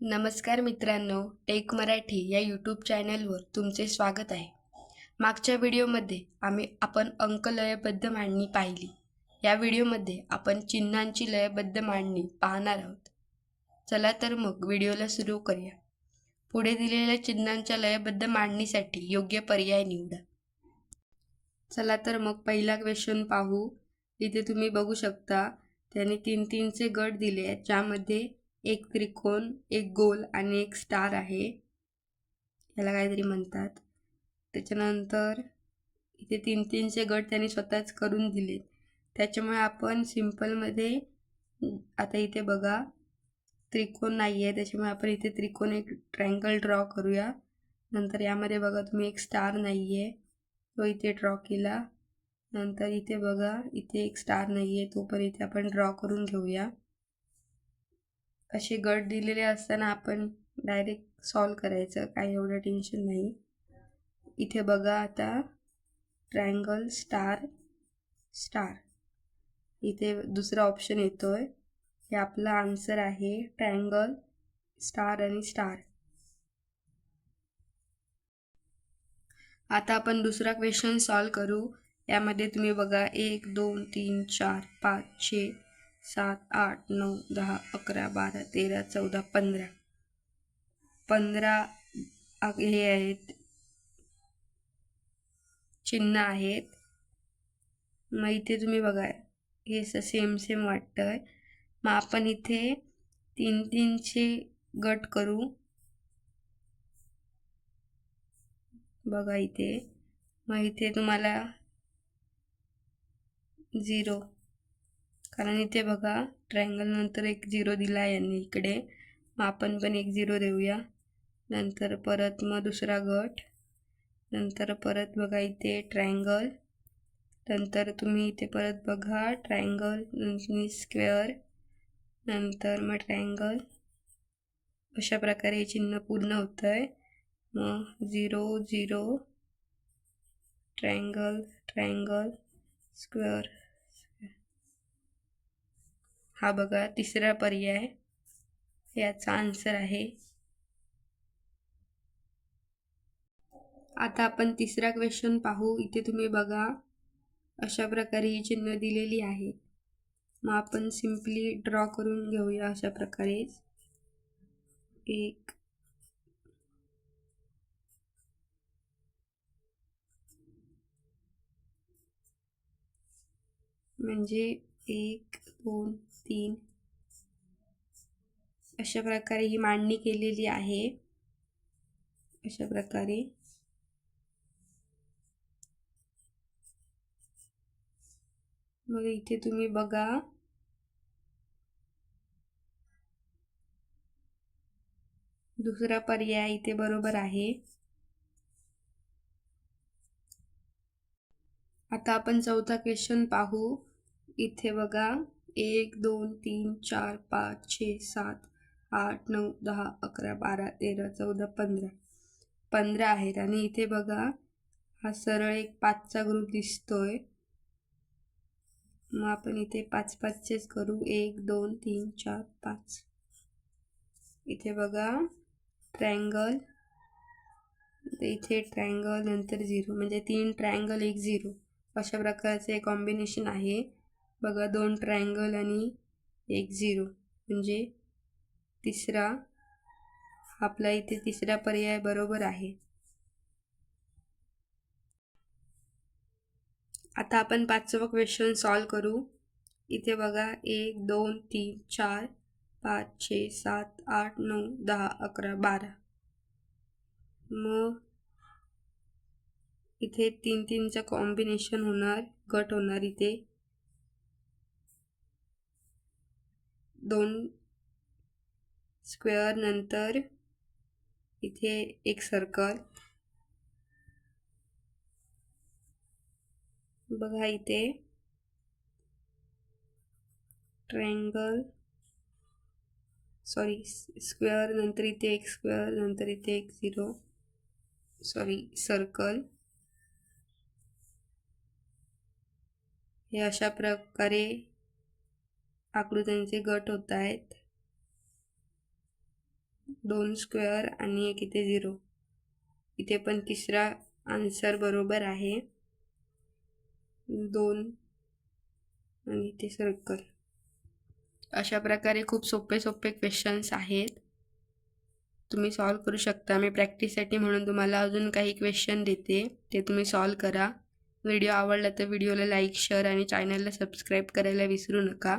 नमस्कार मित्रांनो टेक मराठी या यूट्यूब चॅनलवर तुमचे स्वागत आहे. मागच्या व्हिडिओमध्ये आम्ही आपण अंक लयबद्ध मांडणी पाहिली. या व्हिडिओमध्ये आपण चिन्हांची लयबद्ध मांडणी पाहणार आहोत. चला तर मग व्हिडिओला सुरू करूया. पुढे दिलेल्या चिन्हांच्या लयबद्ध मांडणीसाठी योग्य पर्याय निवडा. चला तर मग पहिला क्वेश्चन पाहू. इथे तुम्ही बघू शकता त्याने तीन तीनचे गट दिले आहेत ज्यामध्ये एक त्रिकोण एक गोल आणि एक स्टार आहे. याला काहीतरी म्हणतात. त्याच्यानंतर इथे तीन तीनचे गट त्यांनी स्वतःच करून दिले त्याच्यामुळे आपण सिम्पलमध्ये आता इथे बघा त्रिकोण नाही आहे त्याच्यामुळे आपण इथे त्रिकोण एक ट्रँगल ड्रॉ करूया. नंतर यामध्ये बघा तुम्ही एक स्टार नाही आहे तो इथे ड्रॉ केला. नंतर इथे बघा इथे एक स्टार नाही आहे तो पण इथे आपण ड्रॉ करून घेऊया. असे गट दिलेले असताना आपण डायरेक्ट सॉल्व करायचं काही एवढं टेन्शन नाही. इथे बघा आता ट्रँगल स्टार स्टार इथे दुसरा ऑप्शन येतो आहे हे आपला आन्सर आहे ट्रायंगल स्टार आणि स्टार आता आपण दुसरा क्वेश्चन सॉल्व करू. यामध्ये तुम्ही बघा एक दोन तीन चार पाच छे सात आठ नऊ दहा अकरा बारा तेरा चौदा पंधरा. पंधरा हे आहेत. चिन्ह आहेत. मग इथे तुम्ही बघा हे सेम सेम वाटतंय. मग आपण इथे तीन तीनचे गट करू. बघा इथे. मग इथे तुम्हाला झिरो कारण इथे बघा ट्रायंगल नंतर एक झिरो दिला आहे यांनी इकडे. मग आपण पण एक झिरो देऊया. नंतर परत मग दुसरा गट. नंतर परत बघा इथे ट्रायंगल नंतर तुम्ही इथे परत बघा ट्रायंगल स्क्वेअर नंतर मग ट्रायंगल अशा प्रकारे हे चिन्ह पूर्ण होतं आहे मग zero zero triangle triangle square हा बघा तिसरा पर्याय याचा आन्सर आहे. आता आपण तिसरा क्वेश्चन पाहू. इथे तुम्ही बघा अशा प्रकारे ही चिन्ह दिलेली आहेत मग आपण सिम्पली ड्रॉ करून घेऊया अशा प्रकारेच एक म्हणजे एक दोन तीन. अशा प्रकारे ही मांडणी केलेली आहे. अशा प्रकारे मग इथे तुम्ही बघा. दुसरा पर्याय इथे बरोबर आहे. आता आपण चौथा क्वेश्चन पाहू. इथे बघा एक दोन तीन चार पाच छे सात आठ नऊ दहा अकरा बारा तेरा चौदा पंधरा. पंधरा आहेत आणि इथे बघा हा सरळ एक पाचचा ग्रुप दिसतोय. मग आपण इथे पाच पाचचेच करू. एक दोन तीन चार पाच. इथे बघा ट्रँगल इथे ट्रँगल नंतर झिरो म्हणजे तीन ट्रँगल एक झिरो अशा प्रकारचे कॉम्बिनेशन आहे. बघा दोन ट्रायंगल आणि एक झिरो म्हणजे तिसरा आपला इथे तिसरा पर्याय बरोबर आहे. आता आपण पाचवा क्वेश्चन सॉल्व करू. इथे बघा एक दोन तीन चार पाच छे सात आठ नऊ दहा अकरा बारा. मग इथे तीन तीनचं कॉम्बिनेशन होणार गट होणार इथे. दोन स्क्वेअर नंतर इथे एक सर्कल बघा इथे. ट्रायंगल सॉरी स्क्वेअर नंतर इथे एक स्क्वेअर नंतर इथे एक झिरो सॉरी सर्कल हे अशा प्रकारे आकृत्यांचे गट होत आहेत. दोन स्क्वेअर आणि एक इथे झिरो. इथे पण तिसरा आन्सर बरोबर आहे. दोन आणि इथे सर्कल. अशा प्रकारे खूप सोपे सोपे क्वेश्चन्स आहेत. तुम्ही सॉल्व करू शकता. मी प्रॅक्टिससाठी म्हणून तुम्हाला अजून काही क्वेश्चन देते. ते तुम्ही सॉल्व करा. व्हिडिओ आवडला तर व्हिडिओला लाईक शेअर आणि चॅनलला सबस्क्राईब करायला विसरू नका.